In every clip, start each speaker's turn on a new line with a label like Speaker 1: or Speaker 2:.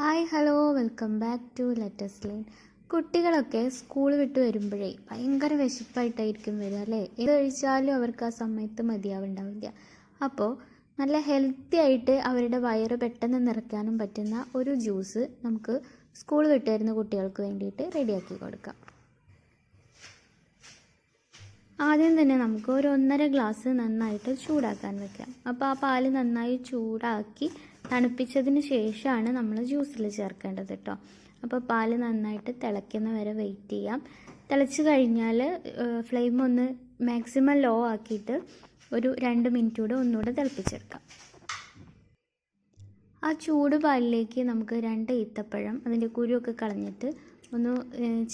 Speaker 1: Hi hello welcome back to let's line കുട്ടികളൊക്കെ school വിട്ട് വരുമ്പോഴേ ഭയങ്കര വിശപ്പായിട്ടായിരിക്കും വരിക അല്ലേ? ഏത് കഴിച്ചാലും അവർക്ക് ആ സമയത്ത് മതിയാവുണ്ടാവില്ല. അപ്പോൾ നല്ല ഹെൽത്തി ആയിട്ട് അവരുടെ വയറ് പെട്ടെന്ന് നിറയ്ക്കാനും പറ്റുന്ന ഒരു ജ്യൂസ് നമുക്ക് സ്കൂൾ വിട്ട് വരുന്ന കുട്ടികൾക്ക് വേണ്ടിയിട്ട് റെഡിയാക്കി കൊടുക്കാം. ആദ്യം തന്നെ നമുക്ക് ഒരു ഒന്നര ഗ്ലാസ് നന്നായിട്ട് ചൂടാക്കാൻ വെക്കാം. അപ്പോൾ ആ പാൽ നന്നായി ചൂടാക്കി തണുപ്പിച്ചതിന് ശേഷമാണ് നമ്മൾ ജ്യൂസിൽ ചേർക്കേണ്ടത് കേട്ടോ അപ്പോൾ പാൽ നന്നായിട്ട് തിളയ്ക്കുന്ന വരെ വെയിറ്റ് ചെയ്യാം. തിളച്ച് കഴിഞ്ഞാൽ ഫ്ലെയിം ഒന്ന് മാക്സിമം ലോ ആക്കിയിട്ട് ഒരു രണ്ട് മിനിറ്റ് കൂടെ ഒന്നുകൂടെ തിളപ്പിച്ചെടുക്കാം. ആ ചൂട് പാലിലേക്ക് നമുക്ക് രണ്ട് ഈത്തപ്പഴം അതിന്റെ കുരുവൊക്കെ കളഞ്ഞിട്ട് ഒന്ന്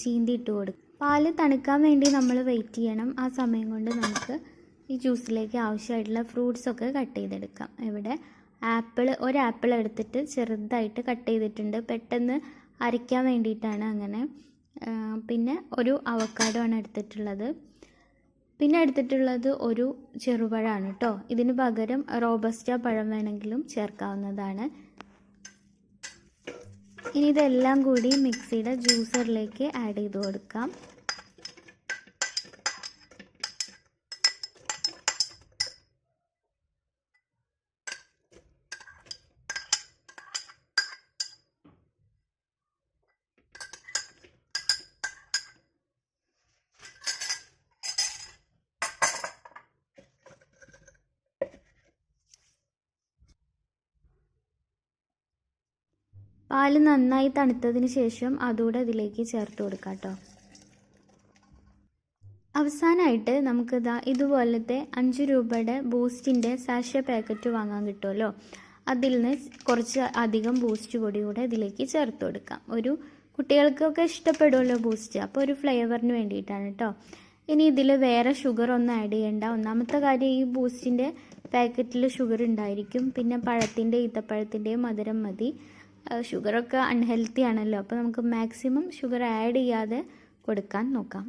Speaker 1: ചീന്തി ഇട്ട് കൊടുക്കും. പാൽ തണുക്കാൻ വേണ്ടി നമ്മൾ വെയിറ്റ് ചെയ്യണം. ആ സമയം കൊണ്ട് നമുക്ക് ഈ ജ്യൂസിലേക്ക് ആവശ്യമായിട്ടുള്ള ഫ്രൂട്ട്സൊക്കെ കട്ട് ചെയ്തെടുക്കാം. ഇവിടെ ആപ്പിൾ ഒരു ആപ്പിൾ എടുത്തിട്ട് ചെറുതായിട്ട് കട്ട് ചെയ്തിട്ടുണ്ട്. പെട്ടെന്ന് അരയ്ക്കാൻ വേണ്ടിയിട്ടാണ് അങ്ങനെ. പിന്നെ ഒരു അവക്കാഡോ ആണ് എടുത്തിട്ടുള്ളത്. പിന്നെ എടുത്തിട്ടുള്ളത് ഒരു ചെറുപഴമാണ് കേട്ടോ ഇതിന് പകരം റോബസ്റ്റ പഴം വേണമെങ്കിലും ചേർക്കാവുന്നതാണ്. ഇനി ഇതെല്ലാം കൂടി മിക്സിയുടെ ജ്യൂസറിലേക്ക് ആഡ് ചെയ്ത് കൊടുക്കാം. പാൽ നന്നായി തണുത്തതിന് ശേഷം അതുകൂടെ അതിലേക്ക് ചേർത്ത് കൊടുക്കാം കേട്ടോ. അവസാനമായിട്ട് നമുക്കിതാ ഇതുപോലത്തെ അഞ്ച് രൂപയുടെ ബൂസ്റ്റിന്റെ സാഷ പാക്കറ്റ് വാങ്ങാൻ കിട്ടുമല്ലോ. അതിൽ നിന്ന് കുറച്ച് അധികം ബൂസ്റ്റ് പൊടി കൂടെ ഇതിലേക്ക് ചേർത്ത് കൊടുക്കാം. ഒരു കുട്ടികൾക്കൊക്കെ ഇഷ്ടപ്പെടുമല്ലോ ബൂസ്റ്റ്. അപ്പോൾ ഒരു ഫ്ലേവറിന് വേണ്ടിയിട്ടാണ് കേട്ടോ. ഇനി ഇതിൽ വേറെ ഷുഗർ ഒന്നും ആഡ് ചെയ്യേണ്ട. ഒന്നാമത്തെ കാര്യം ഈ ബൂസ്റ്റിന്റെ പാക്കറ്റിൽ ഷുഗർ ഉണ്ടായിരിക്കും. പിന്നെ പഴത്തിന്റെ ഈത്തപ്പഴത്തിന്റെയും മധുരം മതി. ഷുഗറൊക്കെ അൺഹെൽത്തി ആണല്ലോ. അപ്പോൾ നമുക്ക് മാക്സിമം ഷുഗർ ആഡ് ചെയ്യാതെ കൊടുക്കാൻ നോക്കാം.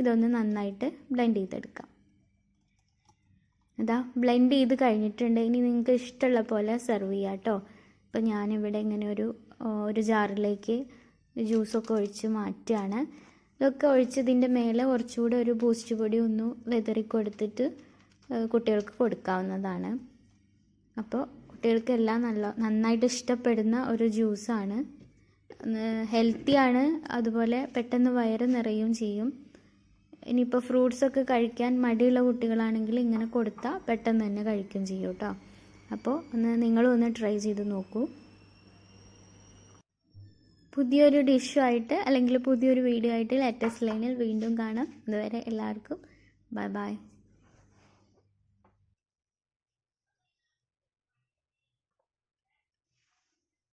Speaker 1: ഇതൊന്ന് നന്നായിട്ട് ബ്ലെൻഡ് ചെയ്തെടുക്കാം. അതാ ബ്ലെൻഡ് ചെയ്ത് കഴിഞ്ഞിട്ടുണ്ട്. ഇനി നിങ്ങൾക്ക് ഇഷ്ടമുള്ള പോലെ സെർവ് ചെയ്യാം കേട്ടോ. ഇപ്പോൾ ഞാനിവിടെ ഇങ്ങനെ ഒരു ഒരു ജാറിലേക്ക് ജ്യൂസൊക്കെ ഒഴിച്ച് മാറ്റുകയാണ്. ഇതൊക്കെ ഒഴിച്ച് ഒഴിച്ചതിന്റെ മേലെ കുറച്ചുകൂടെ ഒരു ബൂസ്റ്റ് പൊടി ഒന്ന് വെതറി കൊടുത്തിട്ട് കുട്ടികൾക്ക് കൊടുക്കാവുന്നതാണ്. അപ്പോൾ കുട്ടികൾക്കെല്ലാം നല്ല നന്നായിട്ട് ഇഷ്ടപ്പെടുന്ന ഒരു ജ്യൂസാണ്. ഹെൽത്തിയാണ്. അതുപോലെ പെട്ടെന്ന് വയറ് നിറയും ചെയ്യും. ഇനിയിപ്പോൾ ഫ്രൂട്ട്സൊക്കെ കഴിക്കാൻ മടിയുള്ള കുട്ടികളാണെങ്കിൽ ഇങ്ങനെ കൊടുത്താൽ പെട്ടെന്ന് തന്നെ കഴിക്കും ചെയ്യും കേട്ടോ അപ്പോൾ ഒന്ന് നിങ്ങളും ഒന്ന് ട്രൈ ചെയ്ത് നോക്കൂ. പുതിയൊരു ഡിഷുമായിട്ട് അല്ലെങ്കിൽ പുതിയൊരു വീഡിയോ ആയിട്ട് ലേറ്റസ്റ്റ് ലൈനിൽ വീണ്ടും കാണാം. അതുവരെ എല്ലാവർക്കും ബൈ ബൈ.